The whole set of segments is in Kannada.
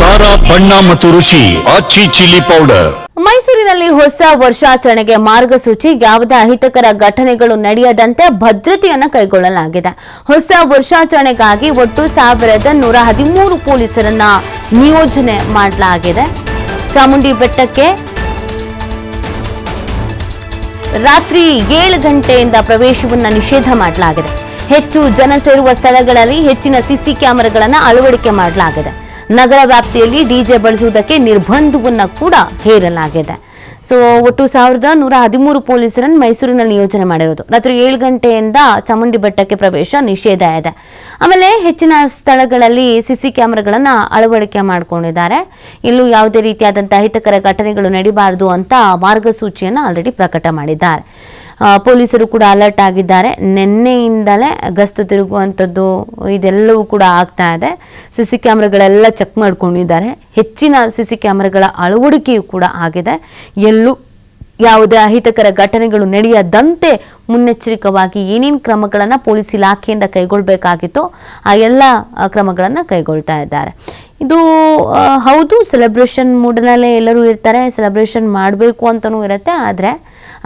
ಖಾರ ಬಣ್ಣ ಮತ್ತು ರುಚಿ ಆಚಿ ಚಿಲ್ಲಿ ಪೌಡರ್. ಮೈಸೂರಿನಲ್ಲಿ ಹೊಸ ವರ್ಷಾಚರಣೆಗೆ ಮಾರ್ಗಸೂಚಿ, ಯಾವುದೇ ಅಹಿತಕರ ಘಟನೆಗಳು ನಡೆಯದಂತೆ ಭದ್ರತೆಯನ್ನು ಕೈಗೊಳ್ಳಲಾಗಿದೆ. ಹೊಸ ವರ್ಷಾಚರಣೆಗಾಗಿ ಒಟ್ಟು ಸಾವಿರದ ನೂರ ಹದಿಮೂರು ಪೊಲೀಸರನ್ನ ನಿಯೋಜನೆ ಮಾಡಲಾಗಿದೆ. ಚಾಮುಂಡಿ ಬೆಟ್ಟಕ್ಕೆ ರಾತ್ರಿ ಏಳು ಗಂಟೆಯಿಂದ ಪ್ರವೇಶವನ್ನು ನಿಷೇಧ ಮಾಡಲಾಗಿದೆ. ಹೆಚ್ಚು ಜನ ಸೇರುವ ಸ್ಥಳಗಳಲ್ಲಿ ಹೆಚ್ಚಿನ ಸಿಸಿ ಕ್ಯಾಮೆರಾಗಳನ್ನು ಅಳವಡಿಕೆ ಮಾಡಲಾಗಿದೆ. ನಗರ ವ್ಯಾಪ್ತಿಯಲ್ಲಿ ಡಿಜೆ ಬಳಸುವುದಕ್ಕೆ ನಿರ್ಬಂಧವನ್ನು ಕೂಡ ಹೇರಲಾಗಿದೆ. ಸೊ ಒಟ್ಟು ಸಾವಿರದ ನೂರ ಹದಿಮೂರು ಪೊಲೀಸರನ್ನು ಮೈಸೂರಿನಲ್ಲಿ ನಿಯೋಜನೆ ಮಾಡಿರೋದು. ರಾತ್ರಿ ಏಳು ಗಂಟೆಯಿಂದ ಚಾಮುಂಡಿ ಬೆಟ್ಟಕ್ಕೆ ಪ್ರವೇಶ ನಿಷೇಧ ಇದೆ. ಆಮೇಲೆ ಹೆಚ್ಚಿನ ಸ್ಥಳಗಳಲ್ಲಿ ಸಿಸಿ ಕ್ಯಾಮೆರಾಗಳನ್ನು ಅಳವಡಿಕೆ ಮಾಡಿಕೊಂಡಿದ್ದಾರೆ. ಇಲ್ಲೂ ಯಾವುದೇ ರೀತಿಯಾದಂತಹ ಅಹಿತಕರ ಘಟನೆಗಳು ನಡೀಬಾರದು ಅಂತ ಮಾರ್ಗಸೂಚಿಯನ್ನು ಆಲ್ರೆಡಿ ಪ್ರಕಟ ಮಾಡಿದ್ದಾರೆ. ಪೊಲೀಸರು ಕೂಡ ಅಲರ್ಟ್ ಆಗಿದ್ದಾರೆ. ನಿನ್ನೆಯಿಂದಲೇ ಗಸ್ತು ತಿರುಗುವಂಥದ್ದು ಇದೆಲ್ಲವೂ ಕೂಡ ಆಗ್ತಾ ಇದೆ. ಸಿ ಸಿ ಕ್ಯಾಮ್ರಾಗಳೆಲ್ಲ ಚೆಕ್ ಮಾಡ್ಕೊಂಡಿದ್ದಾರೆ. ಹೆಚ್ಚಿನ ಸಿ ಸಿ ಕ್ಯಾಮ್ರಾಗಳ ಅಳವಡಿಕೆಯೂ ಕೂಡ ಆಗಿದೆ. ಎಲ್ಲೂ ಯಾವುದೇ ಅಹಿತಕರ ಘಟನೆಗಳು ನಡೆಯದಂತೆ ಮುನ್ನೆಚ್ಚರಿಕವಾಗಿ ಏನೇನು ಕ್ರಮಗಳನ್ನು ಪೊಲೀಸ್ ಇಲಾಖೆಯಿಂದ ಕೈಗೊಳ್ಳಬೇಕಾಗಿತ್ತೋ ಆ ಎಲ್ಲ ಕ್ರಮಗಳನ್ನು ಕೈಗೊಳ್ತಾ ಇದ್ದಾರೆ. ಇದು ಹೌದು ಸೆಲೆಬ್ರೇಷನ್ ಮೂಡ್ನಲ್ಲೇ ಎಲ್ಲರೂ ಇರ್ತಾರೆ ಸೆಲೆಬ್ರೇಷನ್ ಮಾಡಬೇಕು ಅಂತಲೂ ಇರುತ್ತೆ, ಆದರೆ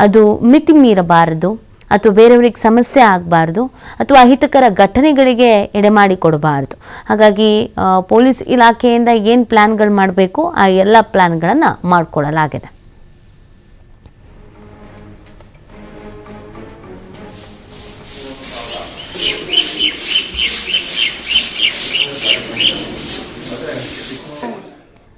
ಅದು ಮಿತಿ ಮೀರಬಾರದು ಅಥವಾ ಬೇರೆಯವರಿಗೆ ಸಮಸ್ಯೆ ಆಗಬಾರ್ದು, ಅಥವಾ ಅಹಿತಕರ ಘಟನೆಗಳಿಗೆ ಎಡೆಮಾಡಿ ಕೊಡಬಾರ್ದು ಹಾಗಾಗಿ ಪೊಲೀಸ್ ಇಲಾಖೆಯಿಂದ ಏನು ಪ್ಲ್ಯಾನ್ಗಳು ಮಾಡಬೇಕು, ಆ ಎಲ್ಲ ಪ್ಲ್ಯಾನ್ಗಳನ್ನು ಮಾಡಿಕೊಳ್ಳಲಾಗಿದೆ Yeah.